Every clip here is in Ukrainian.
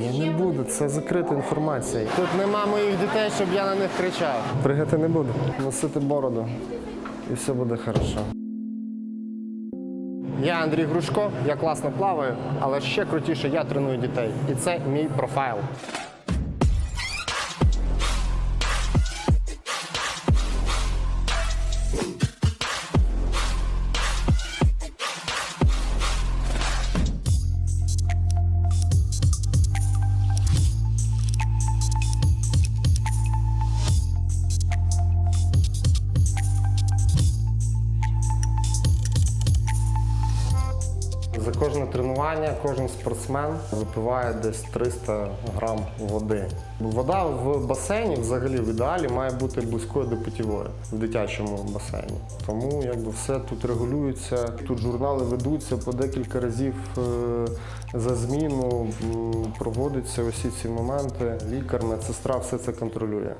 Я не буду, це закрита інформація. Тут нема моїх дітей, щоб я на них кричав. Пригати не буду. Носити бороду. І все буде хорошо. Я Андрій Грушко, я класно плаваю, але ще крутіше я треную дітей. І це мій профайл. Кожне тренування кожен спортсмен випиває десь 300 грам води. Вода в басейні взагалі в ідеалі має бути близькою до питєвої в дитячому басейні. Тому якби все тут регулюється. Тут журнали ведуться по декілька разів е, за зміну. Проводяться усі ці моменти. Лікар, медсестра все це контролює.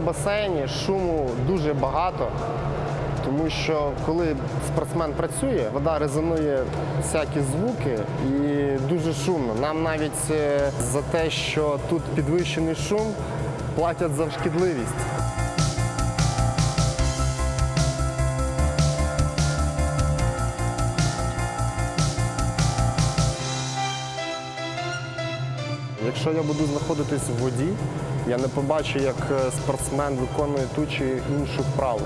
Басейні шуму дуже багато, тому що коли спортсмен працює, вода резонує всякі звуки і дуже шумно. Нам навіть е, за те, що тут підвищений шум, платять за шкідливість. Якщо я буду знаходитись в воді, я не побачу, як е, спортсмен виконує ту чи іншу вправу.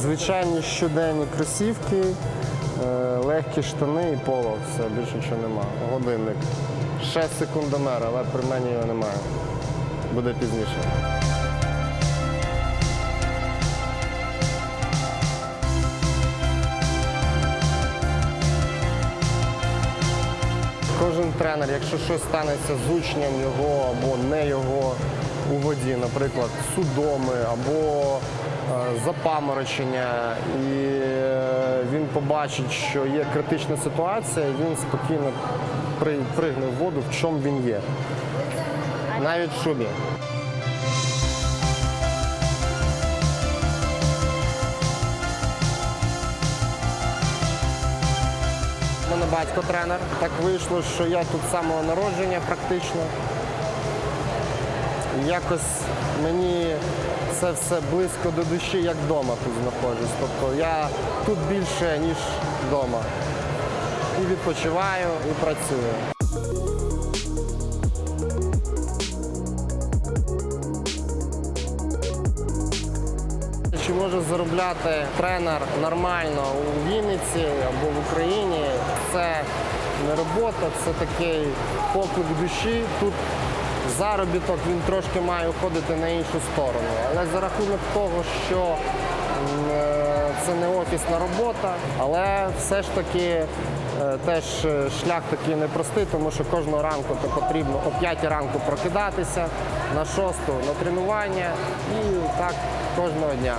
Звичайні щоденні кросівки, е, легкі штани і поло. Все, більше нічого нема. Годинник. Ще секундомер, але при мені його немає. Буде пізніше. Кожен тренер, якщо щось станеться з учнем його або не його у воді, наприклад, судоми або е, запаморочення, і е, він побачить, що є критична ситуація, він спокійно при- пригне в воду, в чому він є. Навіть в шубі. Мене батько тренер. Так вийшло, що я тут з самого народження практично. Якось мені це все близько до душі, як вдома тут знаходжусь. Тобто я тут більше, ніж вдома. І відпочиваю, і працюю. Заробляти тренер нормально у Вінниці або в Україні? Це не робота, це такий поклик душі. Тут заробіток він трошки має уходити на іншу сторону. Але за рахунок того, що е, це не офісна робота, але все ж таки е, теж е, шлях такий непростий, тому що кожного ранку то потрібно о 5 ранку прокидатися, на 6 на тренування і так кожного дня.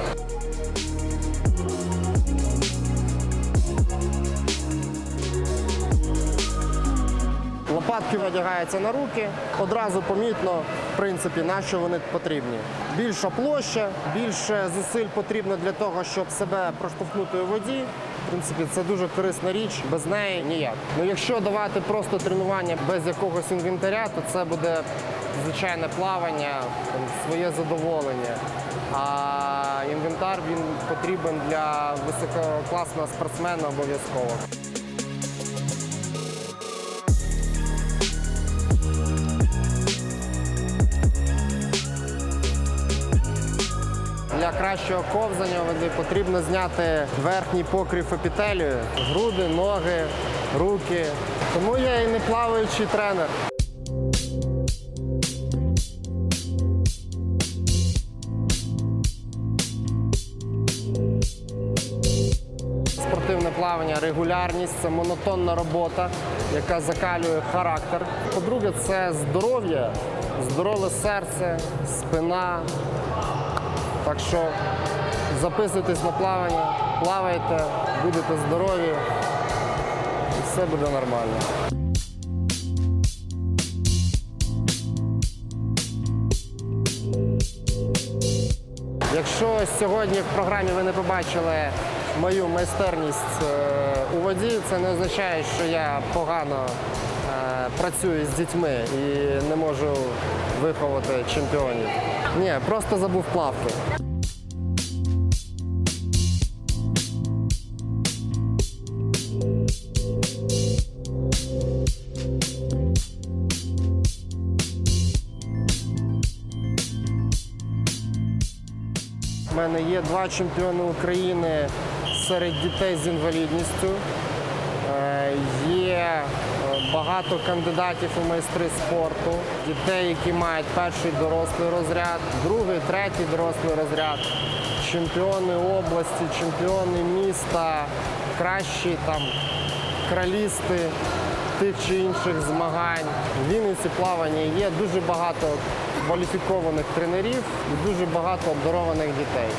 Лопатки надягаються на руки, одразу помітно, в принципі, на що вони потрібні. Більша площа, більше зусиль потрібно для того, щоб себе проштовхнути у воді. В принципі, це дуже корисна річ, без неї ніяк. Ну, якщо давати просто тренування без якогось інвентаря, то це буде звичайне плавання, там, своє задоволення. А інвентар він потрібен для висококласного спортсмена обов'язково. Кращого ковзання води потрібно зняти верхній покрив епітелію, груди, ноги, руки. Тому я і не плаваючий тренер. Спортивне плавання регулярність, це монотонна робота, яка закалює характер. По-друге, це здоров'я, здорове серце, спина. Так що записуйтесь на плавання, плавайте, будете здорові, і все буде нормально. Якщо сьогодні в програмі ви не побачили мою майстерність е, у воді, це не означає, що я погано працюю з дітьми і не можу виховати чемпіонів. Ні, просто забув плавки. У мене є два чемпіони України серед дітей з інвалідністю. Е, Є багато кандидатів у майстри спорту, дітей, які мають перший дорослий розряд, другий, третій дорослий розряд, чемпіони області, чемпіони міста, кращі там кралісти тих чи інших змагань. В Вінниці плавання є дуже багато кваліфікованих тренерів і дуже багато обдарованих дітей.